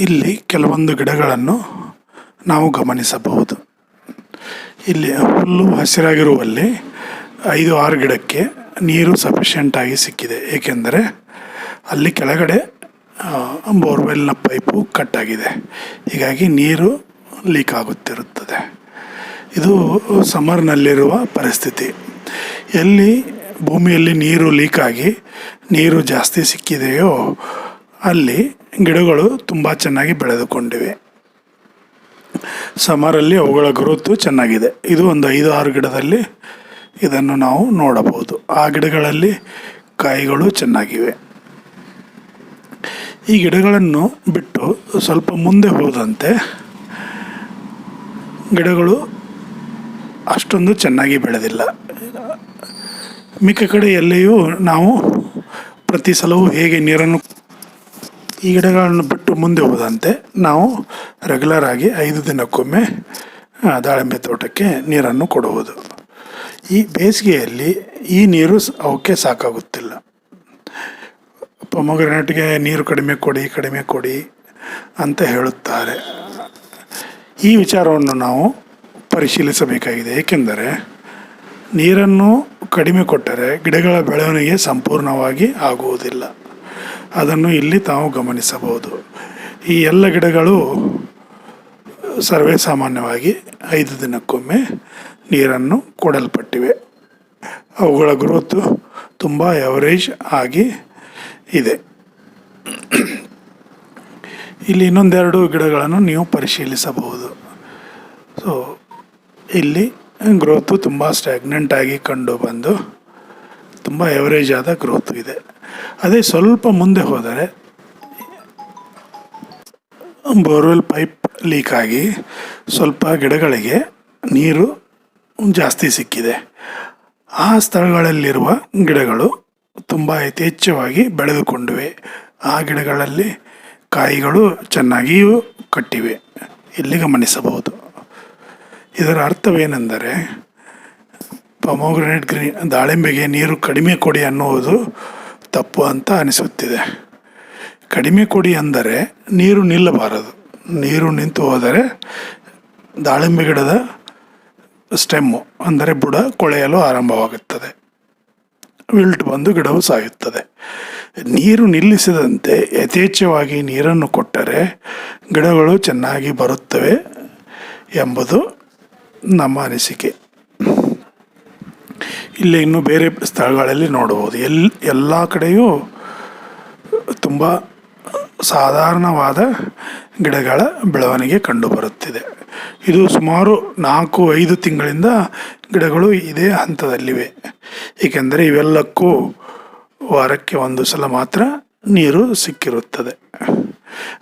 ಇಲ್ಲಿ ಕೆಲವೊಂದು ಗಿಡಗಳನ್ನು ನಾವು ಗಮನಿಸಬಹುದು. ಇಲ್ಲಿ ಹುಲ್ಲು ಹಸಿರಾಗಿರುವಲ್ಲಿ ಐದು ಆರು ಗಿಡಕ್ಕೆ ನೀರು ಸಫಿಷಿಯೆಂಟಾಗಿ ಸಿಕ್ಕಿದೆ. ಏಕೆಂದರೆ ಅಲ್ಲಿ ಕೆಳಗಡೆ ಬೋರ್ವೆಲ್ನ ಪೈಪು ಕಟ್ಟಾಗಿದೆ. ಹೀಗಾಗಿ ನೀರು ಲೀಕ್ ಆಗುತ್ತಿರುತ್ತದೆ. ಇದು ಸಮರ್ನಲ್ಲಿರುವ ಪರಿಸ್ಥಿತಿ. ಎಲ್ಲಿ ಭೂಮಿಯಲ್ಲಿ ನೀರು ಲೀಕಾಗಿ ನೀರು ಜಾಸ್ತಿ ಸಿಕ್ಕಿದೆಯೋ ಅಲ್ಲಿ ಗಿಡಗಳು ತುಂಬ ಚೆನ್ನಾಗಿ ಬೆಳೆದುಕೊಂಡಿವೆ. ಸಮರಲ್ಲಿ ಅವುಗಳ ಗುರುತು ಚೆನ್ನಾಗಿದೆ. ಇದು ಒಂದು ಐದು ಆರು ಗಿಡದಲ್ಲಿ ಇದನ್ನು ನಾವು ನೋಡಬಹುದು. ಆ ಗಿಡಗಳಲ್ಲಿ ಕಾಯಿಗಳು ಚೆನ್ನಾಗಿವೆ. ಈ ಗಿಡಗಳನ್ನು ಬಿಟ್ಟು ಸ್ವಲ್ಪ ಮುಂದೆ ಹೋದಂತೆ ಗಿಡಗಳು ಅಷ್ಟೊಂದು ಚೆನ್ನಾಗಿ ಬೆಳೆದಿಲ್ಲ. ಮಿಕ್ಕ ಕಡೆ ಎಲ್ಲಿಯೂ ನಾವು ಪ್ರತಿ ಸಲವೂ ಹೇಗೆ ನೀರನ್ನು ಈ ಗಿಡಗಳನ್ನು ಬಿಟ್ಟು ಮುಂದೆ ಹೋದಂತೆ ನಾವು ರೆಗ್ಯುಲರ್ ಆಗಿ ಐದು ದಿನಕ್ಕೊಮ್ಮೆ ದಾಳಿಂಬೆ ತೋಟಕ್ಕೆ ನೀರನ್ನು ಕೊಡುವುದು. ಈ ಬೇಸಿಗೆಯಲ್ಲಿ ಈ ನೀರು ಅವಕ್ಕೆ ಸಾಕಾಗುತ್ತಿಲ್ಲ. ಪೊಮೊಗ್ರೆನೇಟ್ಗೆ ನೀರು ಕಡಿಮೆ ಕೊಡಿ ಕಡಿಮೆ ಕೊಡಿ ಅಂತ ಹೇಳುತ್ತಾರೆ. ಈ ವಿಚಾರವನ್ನು ನಾವು ಪರಿಶೀಲಿಸಬೇಕಾಗಿದೆ. ಏಕೆಂದರೆ ನೀರನ್ನು ಕಡಿಮೆ ಕೊಟ್ಟರೆ ಗಿಡಗಳ ಬೆಳವಣಿಗೆ ಸಂಪೂರ್ಣವಾಗಿ ಆಗುವುದಿಲ್ಲ. ಅದನ್ನು ಇಲ್ಲಿ ತಾವು ಗಮನಿಸಬಹುದು. ಈ ಎಲ್ಲ ಗಿಡಗಳು ಸರ್ವೇ ಸಾಮಾನ್ಯವಾಗಿ ಐದು ದಿನಕ್ಕೊಮ್ಮೆ ನೀರನ್ನು ಕೊಡಲ್ಪಟ್ಟಿವೆ. ಅವುಗಳ ಗ್ರೋತು ತುಂಬ ಎವರೇಜ್ ಆಗಿ ಇದೆ. ಇಲ್ಲಿ ಇನ್ನೊಂದೆರಡು ಗಿಡಗಳನ್ನು ನೀವು ಪರಿಶೀಲಿಸಬಹುದು. ಸೊ ಇಲ್ಲಿ ಗ್ರೋತು ತುಂಬ ಸ್ಟ್ಯಾಗ್ನೆಂಟ್ ಆಗಿ ಕಂಡು ಬಂದು ತುಂಬ ಎವರೇಜ್ ಆದ ಗ್ರೋತು ಇದೆ. ಅದೇ ಸ್ವಲ್ಪ ಮುಂದೆ ಹೋದರೆ ಬೋರ್ವೆಲ್ ಪೈಪ್ ಲೀಕ್ ಆಗಿ ಸ್ವಲ್ಪ ಗಿಡಗಳಿಗೆ ನೀರು ಜಾಸ್ತಿ ಸಿಕ್ಕಿದೆ. ಆ ಸ್ಥಳಗಳಲ್ಲಿರುವ ಗಿಡಗಳು ತುಂಬ ಯಥೇಚ್ಛವಾಗಿ ಬೆಳೆದುಕೊಂಡಿವೆ. ಆ ಗಿಡಗಳಲ್ಲಿ ಕಾಯಿಗಳು ಚೆನ್ನಾಗಿಯೂ ಕಟ್ಟಿವೆ. ಇಲ್ಲಿ ಗಮನಿಸಬಹುದು. ಇದರ ಅರ್ಥವೇನೆಂದರೆ ಪಮೋಗ್ರನೇಟ್ ಗ್ರೀನ್ ದಾಳಿಂಬೆಗೆ ನೀರು ಕಡಿಮೆ ಕೊಡಿ ಅನ್ನುವುದು ತಪ್ಪು ಅಂತ ಅನಿಸುತ್ತಿದೆ. ಕಡಿಮೆ ಕೊಡಿ ಅಂದರೆ ನೀರು ನಿಲ್ಲಬಾರದು. ನೀರು ನಿಂತು ಹೋದರೆ ದಾಳಿಂಬೆ ಗಿಡದ ಸ್ಟೆಮ್ಮು, ಅಂದರೆ ಬುಡ ಕೊಳೆಯಲು ಆರಂಭವಾಗುತ್ತದೆ. ವಿಲ್ಟ್ ಬಂದು ಗಿಡವು ಸಾಯುತ್ತದೆ. ನೀರು ನಿಲ್ಲಿಸದಂತೆ ಯಥೇಚ್ಛವಾಗಿ ನೀರನ್ನು ಕೊಟ್ಟರೆ ಗಿಡಗಳು ಚೆನ್ನಾಗಿ ಬರುತ್ತವೆ ಎಂಬುದು ನಮ್ಮ ಅನಿಸಿಕೆ. ಇಲ್ಲಿ ಇನ್ನೂ ಬೇರೆ ಸ್ಥಳಗಳಲ್ಲಿ ನೋಡಬಹುದು. ಎಲ್, ಎಲ್ಲ ಕಡೆಯೂ ತುಂಬ ಸಾಧಾರಣವಾದ ಗಿಡಗಳ ಬೆಳವಣಿಗೆ ಕಂಡುಬರುತ್ತಿದೆ. ಇದು ಸುಮಾರು ನಾಲ್ಕು, ಐದು ತಿಂಗಳಿಂದ ಗಿಡಗಳು ಇದೇ ಹಂತದಲ್ಲಿವೆ. ಏಕೆಂದರೆ ಇವೆಲ್ಲಕ್ಕೂ ವಾರಕ್ಕೆ ಒಂದು ಸಲ ಮಾತ್ರ ನೀರು ಸಿಕ್ಕಿರುತ್ತದೆ.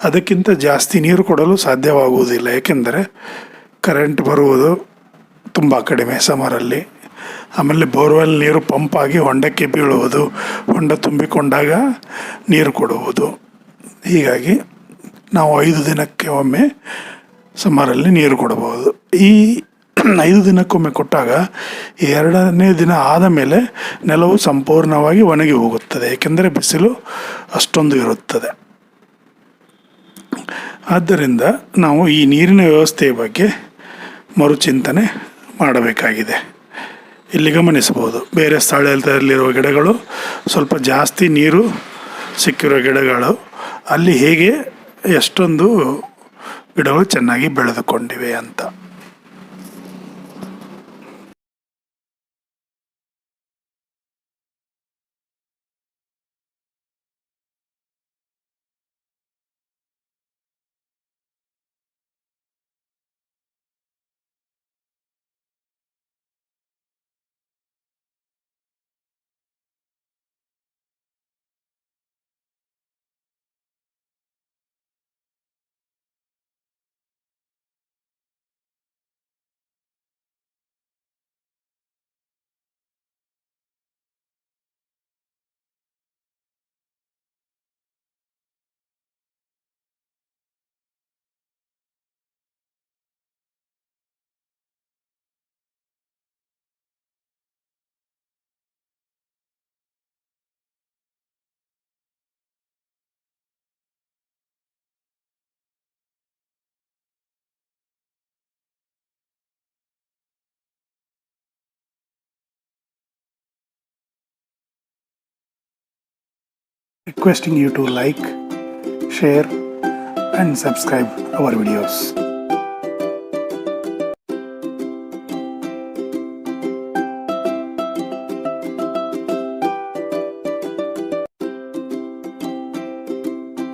ಅದಕ್ಕಿಂತ ಜಾಸ್ತಿ ನೀರು ಕೊಡಲು ಸಾಧ್ಯವಾಗುವುದಿಲ್ಲ. ಏಕೆಂದರೆ ಕರೆಂಟ್ ಬರುವುದು ತುಂಬ ಕಡಿಮೆ ಸಮರಲ್ಲಿ ಆಮೇಲೆ ಬೋರ್ವೆಲ್ ನೀರು ಪಂಪ್ ಆಗಿ ಹೊಂಡಕ್ಕೆ ಬೀಳುವುದು, ಹೊಂಡ ತುಂಬಿಕೊಂಡಾಗ ನೀರು ಕೊಡುವುದು. ಹೀಗಾಗಿ ನಾವು ಐದು ದಿನಕ್ಕೆ ಒಮ್ಮೆ ಸುಮಾರಲ್ಲಿ ನೀರು ಕೊಡಬಹುದು. ಈ ಐದು ದಿನಕ್ಕೊಮ್ಮೆ ಕೊಟ್ಟಾಗ ಎರಡನೇ ದಿನ ಆದ ಮೇಲೆ ನೆಲವು ಸಂಪೂರ್ಣವಾಗಿ ಒಣಗಿ ಹೋಗುತ್ತದೆ, ಏಕೆಂದರೆ ಬಿಸಿಲು ಅಷ್ಟೊಂದು ಇರುತ್ತದೆ. ಆದ್ದರಿಂದ ನಾವು ಈ ನೀರಿನ ವ್ಯವಸ್ಥೆಯ ಬಗ್ಗೆ ಮರುಚಿಂತನೆ ಮಾಡಬೇಕಾಗಿದೆ. ಇಲ್ಲಿ ಗಮನಿಸಬಹುದು. ಬೇರೆ ಸ್ಥಳದಲ್ಲಿರುವ ಗಿಡಗಳು ಸ್ವಲ್ಪ ಜಾಸ್ತಿ ನೀರು ಸಿಕ್ಕಿರೋ ಗಿಡಗಳು. ಅಲ್ಲಿ ಹೇಗೆ ಎಷ್ಟೊಂದು ಗಿಡಗಳು ಚೆನ್ನಾಗಿ ಬೆಳೆದುಕೊಂಡಿವೆ ಅಂತ. Requesting you to like, share, and subscribe our videos.